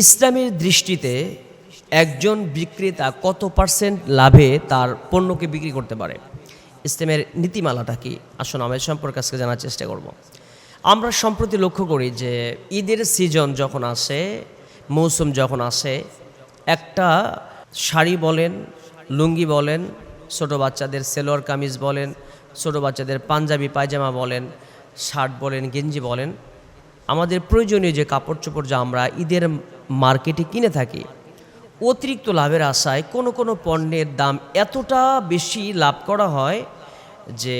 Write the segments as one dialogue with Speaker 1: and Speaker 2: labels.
Speaker 1: ইসলামের দৃষ্টিতে একজন বিক্রেতা কত পার্সেন্ট লাভে তার পণ্যকে বিক্রি করতে পারে? ইসলামের নীতিমালাটা কি? আসুন আমি এ সম্পর্কে আজকে জানার চেষ্টা করব। আমরা সম্প্রতি লক্ষ্য করি যে ঈদের সিজন যখন আসে, মৌসুম যখন আসে, একটা শাড়ি বলেন, লুঙ্গি বলেন, ছোটো বাচ্চাদের সেলোয়ার কামিজ বলেন, ছোটো বাচ্চাদের পাঞ্জাবি, পায়জামা বলেন, শার্ট বলেন, গেঞ্জি বলেন আমাদের প্রয়োজনীয় যে কাপড় চোপড় যা আমরা ঈদের মার্কেটে কিনে থাকি, অতিরিক্ত লাভের আশায় কোনো কোনো পণ্যের দাম এতটা বেশি লাভ করা হয় যে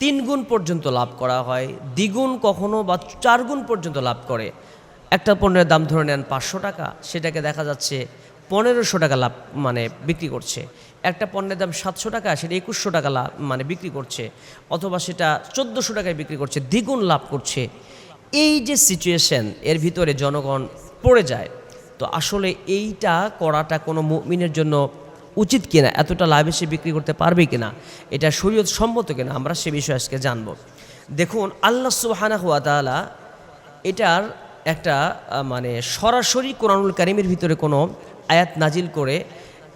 Speaker 1: তিন গুণ পর্যন্ত লাভ করা হয়, দ্বিগুণ কখনো বা চার গুণ পর্যন্ত লাভ করে। একটা পণ্যের দাম ধরে নেন পাঁচশো টাকা, সেটাকে দেখা যাচ্ছে পনেরোশো টাকা লাভ মানে বিক্রি করছে। একটা পণ্যের দাম সাতশো টাকা, সেটা একুশশো টাকা লাভ মানে বিক্রি করছে, অথবা সেটা চোদ্দোশো টাকায় বিক্রি করছে, দ্বিগুণ লাভ করছে। এই যে সিচুয়েশন এর ভিতরে জনগণ পড়ে যায়, তো আসলে এইটা করাটা কোনো মুমিনের জন্য উচিত কিনা, এতটা লাভে সে বিক্রি করতে পারবে কিনা, এটা শরীয়ত সম্মত কিনা, আমরা সে বিষয়ে আজকে জানব। দেখুন, আল্লাহ সুবাহানা হুয়া তাআলা এটার একটা মানে সরাসরি কোরআনুল কারিমের ভিতরে কোনো আয়াত নাজিল করে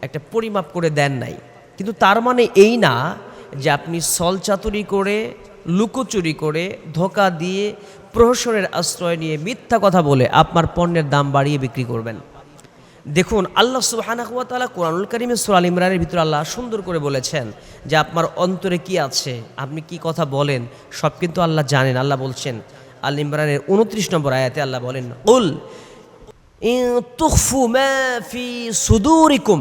Speaker 1: একটা পরিমাপ করে দেন নাই। কিন্তু তার মানে এই না যে আপনি সলচাতুরি করে, লুকোচুরি করে, ধোকা দিয়ে প্রহসনের আশ্রয় নিয়ে মিথ্যা কথা বলে আপনার পণ্যের দাম বাড়িয়ে বিক্রি করবেন। দেখুন, আল্লাহ সুবাহানাকুয়া তালা কোরআনুল করিমের সুরাল ইমরানের ভিতরে আল্লাহ সুন্দর করে বলেছেন যে আপনার অন্তরে কি আছে, আপনি কি কথা বলেন, সব কিন্তু আল্লাহ জানেন। আল্লাহ বলছেন আল ইমরানের উনত্রিশ নম্বর আয়াতে আল্লাহ বলেন, উল তুখফু মা ফি সুদুরিকুম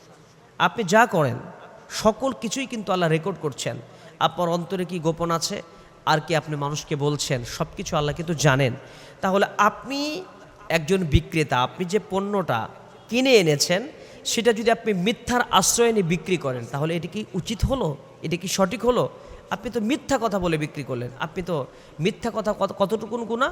Speaker 1: আপনি যা করেন, সকল কিছুই কিন্তু আল্লাহ রেকর্ড করছেন। আপনার অন্তরে কি গোপন আছে? আর কি আপনি মানুষকে বলছেন? সব কিছু আল্লাহ কিন্তু জানেন। তাহলে আপনি একজন বিক্রেতা, আপনি যে পণ্যটা কিনে এনেছেন, সেটা যদি আপনি মিথ্যার আশ্রয় নিয়ে বিক্রি করেন, তাহলে এটি কি উচিত হলো? এটা কি সঠিক হলো? আপনি তো মিথ্যা কথা বলে বিক্রি করলেন। আপনি তো মিথ্যা কথা কত, কতটুকুন গুণা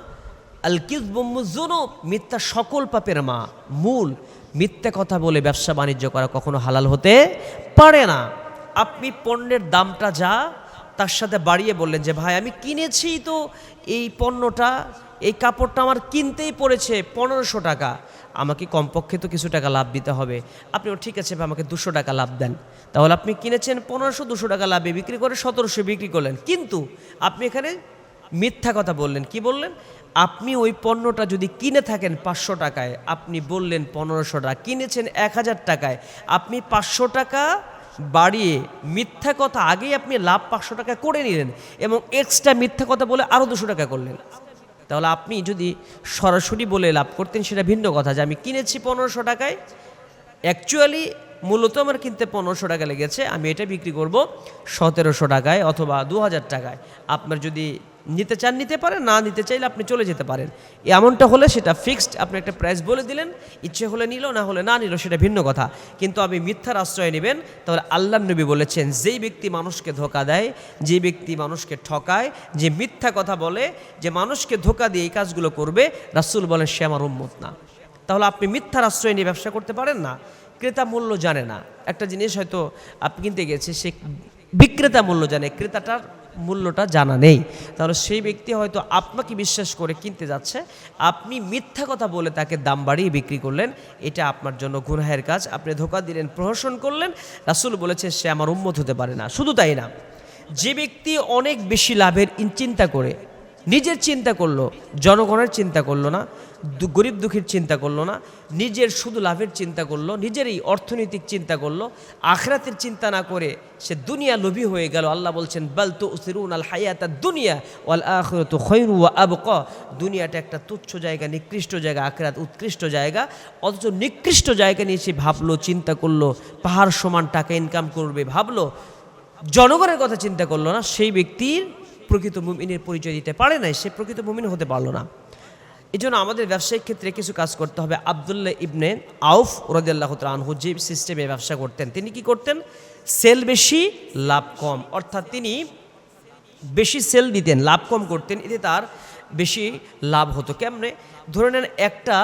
Speaker 1: আল কিজবুজুনু মিথ্যা সকল পাপের মা, মূল। মিথ্যা কথা বলে ব্যবসা বাণিজ্য করা কখনো হালাল হতে পারে না। আপনি পণ্যের দামটা যা, তার সাথে বাড়িয়ে বললেন যে, ভাই, আমি কিনেছি তো, এই পণ্যটা, এই কাপড়টা আমার কিনতেই পড়েছে, পনেরোশো টাকা। আমাকে কমপক্ষে তো কিছু টাকা লাভ দিতে হবে। আপনিও ঠিক আছে ভাই, আমাকে দুশো টাকা লাভ দেন। তাহলে আপনি কিনেছেন পনেরোশো, দুশো টাকা লাভে, বিক্রি করে সতেরোশো বিক্রি করলেন। কিন্তু আপনি এখানে মিথ্যা কথা বললেন। কি বললেন? আপনি ওই পণ্যটা যদি কিনে থাকেন পাঁচশো টাকায়, আপনি বললেন পনেরোশো টাকা, কিনেছেন এক হাজার টাকায়, আপনি পাঁচশো টাকা বাড়িয়ে মিথ্যা কথা আগেই আপনি লাভ পাঁচশো টাকা করে নিলেন এবং এক্সট্রা মিথ্যা কথা বলে আরও দুশো টাকা করলেন। তাহলে আপনি যদি সরাসরি বলে লাভ করতেন, সেটা ভিন্ন কথা যে আমি কিনেছি পনেরোশো টাকায় অ্যাকচুয়ালি মূলত আমার কিনতে পনেরোশো টাকা লেগেছে, আমি এটা বিক্রি করব সতেরোশো টাকায় অথবা দু হাজার টাকায়। আপনার যদি নিতে চান নিতে পারেন, না নিতে চাইলে আপনি চলে যেতে পারেন। এমনটা হলে সেটা ফিক্সড আপনি একটা প্রাইস বলে দিলেন, ইচ্ছে হলে নিল, না হলে না নিল, সেটা ভিন্ন কথা। কিন্তু আপনি মিথ্যার আশ্রয় নেবেন, তাহলে আল্লাহ নবী বলেছেন, যেই ব্যক্তি মানুষকে ধোকা দেয়, যে ব্যক্তি মানুষকে ঠকায়, যে মিথ্যা কথা বলে, যে মানুষকে ধোকা দিয়ে এই কাজগুলো করবে, রাসুল বলেন, সে আমার উম্মত না। তাহলে আপনি মিথ্যার আশ্রয় নিয়ে ব্যবসা করতে পারেন না। ক্রেতা মূল্য জানে না। একটা জিনিস হয়তো আপনি কিনতে গেছে সে বিক্রেতা মূল্য জানে, ক্রেতাটার মূল্যটা জানা নেই। তাহলে সেই ব্যক্তি হয়তো আপনাকে বিশ্বাস করে কিনতে যাচ্ছে। আপনি মিথ্যা কথা বলে তাকে দাম বাড়িয়ে বিক্রি করলেন, এটা আপনার জন্য গুনহায়ের কাজ। আপনি ধোকা দিলেন, প্রহসন করলেন, রাসুল বলেছে, সে আমার উন্মত হতে পারে না। শুধু তাই না, যে ব্যক্তি অনেক বেশি লাভের চিন্তা করে নিজের চিন্তা করল, জনগণের চিন্তা করল না গরিব দুঃখীর চিন্তা করল না, নিজের শুধু লাভের চিন্তা করল নিজেরই অর্থনৈতিক চিন্তা করল, আখরাতের চিন্তা না করে সে দুনিয়া লোভী হয়ে গেল। আল্লাহ বলছেন, বাল তো উসিরুন আল হায়াত দুনিয়া ওয়াল আখরত খৈরু আবক। দুনিয়াটা একটা তুচ্ছ জায়গা, নিকৃষ্ট জায়গা, আখরাত উৎকৃষ্ট জায়গা। অথচ নিকৃষ্ট জায়গা নিয়ে সে ভাবলো, চিন্তা করল, পাহাড় সমান টাকা ইনকাম করবে ভাবলো। জনগণের কথা চিন্তা করল না, সেই ব্যক্তির প্রকৃত মুমিনের পরিচয় দিতে পারে নাই, সে প্রকৃত মুমিন হতে পারল না। এই জন্য আমাদের ব্যবসায়িক ক্ষেত্রে কিছু কাজ করতে হবে। আবদুল্লাহ ইবনে আউফ রদিয়াল্লাহ আনহু যে সিস্টেমে ব্যবসা করতেন, তিনি কি করতেন? সেল বেশি, লাভ কম। অর্থাৎ তিনি বেশি সেল দিতেন, লাভ কম করতেন। এতে তার বেশি লাভ হতো। কেমনে? ধরে নেন একটা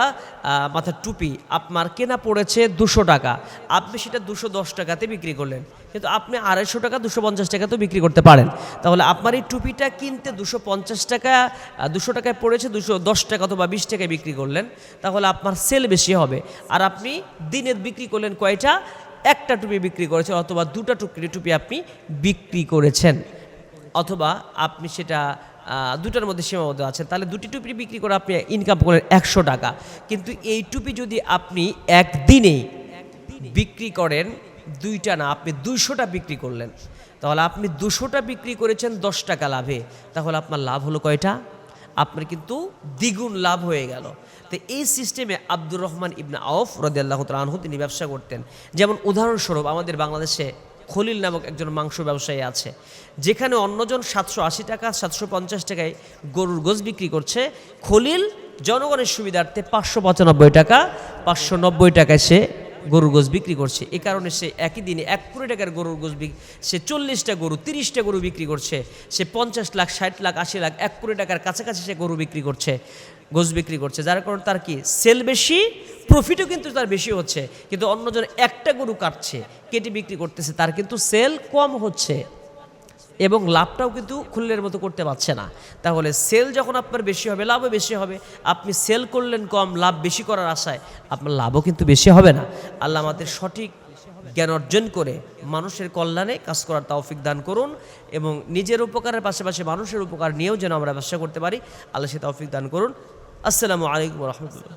Speaker 1: মাথার টুপি, আপনার কেনা পড়েছে দুশো টাকা, আপনি সেটা দুশো দশ টাকাতে বিক্রি করলেন। কিন্তু আপনি আড়াইশো টাকা, দুশো পঞ্চাশ টাকাতেও বিক্রি করতে পারেন। তাহলে আপনার এই টুপিটা কিনতে দুশো পঞ্চাশ টাকা দুশো টাকায় পড়েছে, দুশো দশ টাকা অথবা বিশ টাকায় বিক্রি করলেন, তাহলে আপনার সেল বেশি হবে। আর আপনি দিনের বিক্রি করলেন কয়টা? একটা টুপি বিক্রি করেছেন অথবা দুটা টুকরি টুপি আপনি বিক্রি করেছেন। অথবা আপনি সেটা দুটার মধ্যে সীমাবদ্ধ আছে। তাহলে দুটি টুপি বিক্রি করে আপনি ইনকাম করেন একশো টাকা। কিন্তু এই টুপি যদি আপনি একদিনে বিক্রি করেন, দুইটা না, আপনি দুইশোটা বিক্রি করলেন। তাহলে আপনি দুশোটা বিক্রি করেছেন দশ টাকা লাভে। তাহলে আপনার লাভ হলো কয়টা? আপনার কিন্তু দ্বিগুণ লাভ হয়ে গেল। তো এই সিস্টেমে আব্দুর রহমান ইবনা আউফ রদিয়াল্লাহ আনহু তিনি ব্যবসা করতেন। যেমন উদাহরণস্বরূপ আমাদের বাংলাদেশে খলিল নামক একজন মাংস ব্যবসায়ী আছে। যেখানে অন্যজন সাতশো আশি টাকা, সাতশো পঞ্চাশ টাকায় গরুর গোস বিক্রি করছে। খলিল জনগণের সুবিধার্থে পাঁচশো পঁচানব্বই টাকা, পাঁচশো নব্বই টাকায় সে গরুর গোস বিক্রি করছে। এ কারণে সে একই দিনে এক কোটি টাকার গরুর গোস সে চল্লিশটা গরু, তিরিশটা গরু বিক্রি করছে। সে পঞ্চাশ লাখ, ষাট লাখ, আশি লাখ, এক কোটি টাকার কাছাকাছি সে গরু বিক্রি করছে গোস বিক্রি করছে। যার কারণে তার কি? সেল বেশি প্রফিটও কিন্তু তার বেশি হচ্ছে। কিন্তু অন্যজন একটা গরু কাটছে, কেটে বিক্রি করতেছে, তার কিন্তু সেল কম হচ্ছে। এবং লাভটাও কিন্তু খুললের মতো করতে পারছে না। তাহলে সেল যখন আপনার বেশি হবে, লাভও বেশি হবে, আপনি সেল করলেন কম, লাভ বেশি করার আশায়, আপনার লাভও কিন্তু বেশি হবে না। আল্লাহ আমাদের সঠিক জ্ঞান অর্জন করে মানুষের কল্যাণে কাজ করার তৌফিক দান করুন এবং নিজের উপকারের পাশাপাশি মানুষের উপকার নিয়েও যেন আমরা ব্যবসা করতে পারি, আল্লাহ সে তৌফিক দান করুন। আসসালামু আলাইকুম রহমতুল্লাহ।